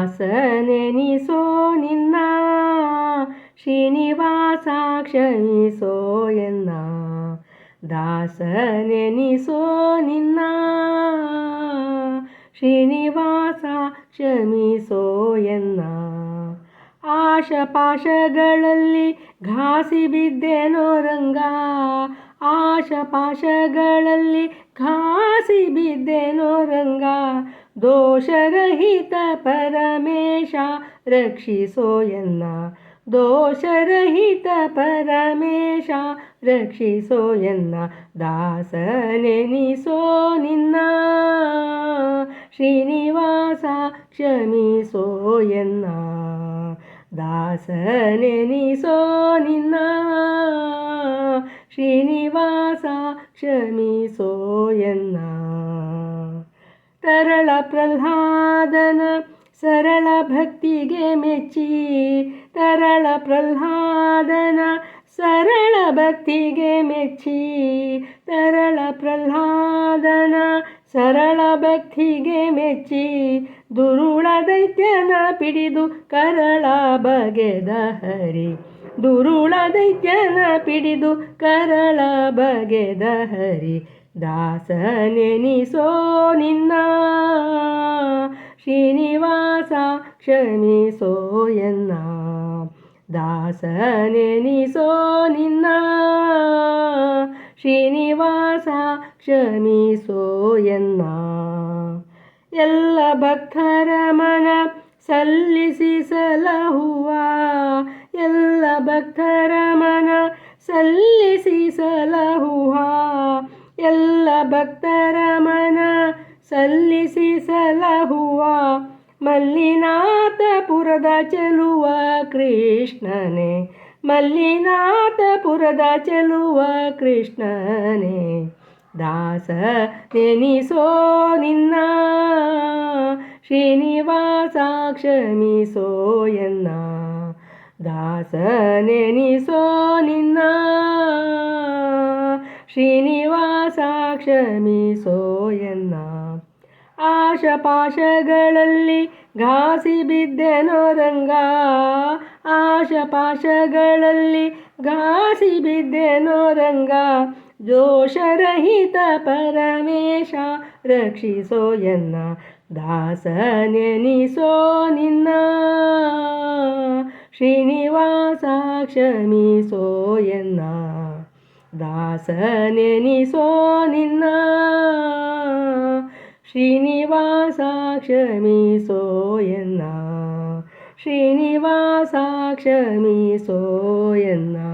ದಾಸನೆನಿಸೋ ನಿನ್ನ ಶ್ರೀನಿವಾಸ ಕ್ಷಮಿಸೋ ಎನ್ನ ದಾಸನೆನಿಸೋ ನಿನ್ನ ಶ್ರೀನಿವಾಸ ಕ್ಷಮಿಸೋ ಎನ್ನ. ಆಶಪಾಶಗಳಲ್ಲಿ ಘಾಸಿ ಬಿದ್ದೆನೋ ರಂಗ, ಆಶಪಾಶಗಳಲ್ಲಿ ಘಾಸಿ ಬಿದ್ದೆನೋ ರಂಗ. ದೋಷರಹಿತ ಪರಮೇಶ ರಕ್ಷಿಸೋ ಎನ್ನ? ದೋಷರಹಿತ ಪರಮೇಶ ರಕ್ಷಿಸೋ ಎನ್ನ? ದಾಸನೆನಿಸೋ ನಿನ್ನ? ಶ್ರೀನಿವಾಸ ಕ್ಷಮಿಸೋ ಎನ್ನ? ದಾಸನೆನಿಸೋ ನಿನ್ನ? ಶ್ರೀನಿವಾಸ ಕ್ಷಮಿಸೋ ತರಳ ಪ್ರಹ್ಲಾದನ ಸರಳ ಭಕ್ತಿಗೆ ಮೆಚ್ಚಿ ತರಳ ಪ್ರಹ್ಲಾದನ ಸರಳ ಭಕ್ತಿಗೆ ಮೆಚ್ಚಿ ತರಳ ಪ್ರಹ್ಲಾದನ ಸರಳ ಭಕ್ತಿಗೆ ಮೆಚ್ಚಿ, ದುರುಳ ದೈತ್ಯನ ಪಿಡಿದು ಕರಳ ಬಗೆದ ಹರಿ, ದುರುಳ ದೈತ್ಯನ ಪಿಡಿದು ಕರಳ ಬಗೆದ ಹರಿ. ದಾಸನೆನಿಸೋ ನಿನ್ನ, ಶ್ರೀನಿವಾಸ ಕ್ಷಮಿಸೋ ಎನ್ನ. ದಾಸನೆನಿಸೋ ನಿನ್ನ, ಶ್ರೀನಿವಾಸ ಕ್ಷಮಿಸೋ ಎನ್ನ. ಎಲ್ಲ ಭಕ್ತರ ಮನ ಸಲ್ಲಿಸಿ ಸಲಹುವ, ಎಲ್ಲ ಭಕ್ತರ ಮನ ಸಲ್ಲಿಸಿ ಸಲಹುವ. ಎಲ್ಲ ಭಕ್ತರ ಮನ ಸಲ್ಲಿಸಿ ಸಲಹುವ ಮಲ್ಲಿನಾಥಪುರದ ಚೆಲುವ ಕೃಷ್ಣನೇ, ಮಲ್ಲಿನಾಥಪುರದ ಚೆಲುವ ಕೃಷ್ಣನೇ, ದಾಸ ನೆನಿಸೋ ನಿನ್ನ, ಶ್ರೀನಿವಾಸ ಕ್ಷಮಿಸೋ ಎನ್ನ, ದಾಸ ನೆನಿಸೋ ನಿನ್ನ, ಶ್ರೀನಿವಾಸ ಕ್ಷಮಿಸೋ ಎನ್ನ ಆಶಪಾಶಗಳಲ್ಲಿ ಘಾಸಿ ಬಿದ್ದೆನೋ ರಂಗ. ಆಶಪಾಶಗಳಲ್ಲಿ ಘಾಸಿ ಬಿದ್ದೆನೋ ರಂಗ. ಜೋಷರಹಿತ ಪರಮೇಶ ರಕ್ಷಿಸೋ ಎನ್ನ ದಾಸನೆನಿಸೋ ನಿನ್ನ. ಶ್ರೀನಿವಾಸ ಕ್ಷಮಿಸೋ ಎನ್ನ ದಾಸನೆನಿಸೋ ನಿನ್ನ ಶ್ರೀನಿವಾಸ ಕ್ಷಮಿಸೋ ಎನ್ನ ಶ್ರೀನಿವಾಸ ಕ್ಷಮಿಸೋ ಎನ್ನ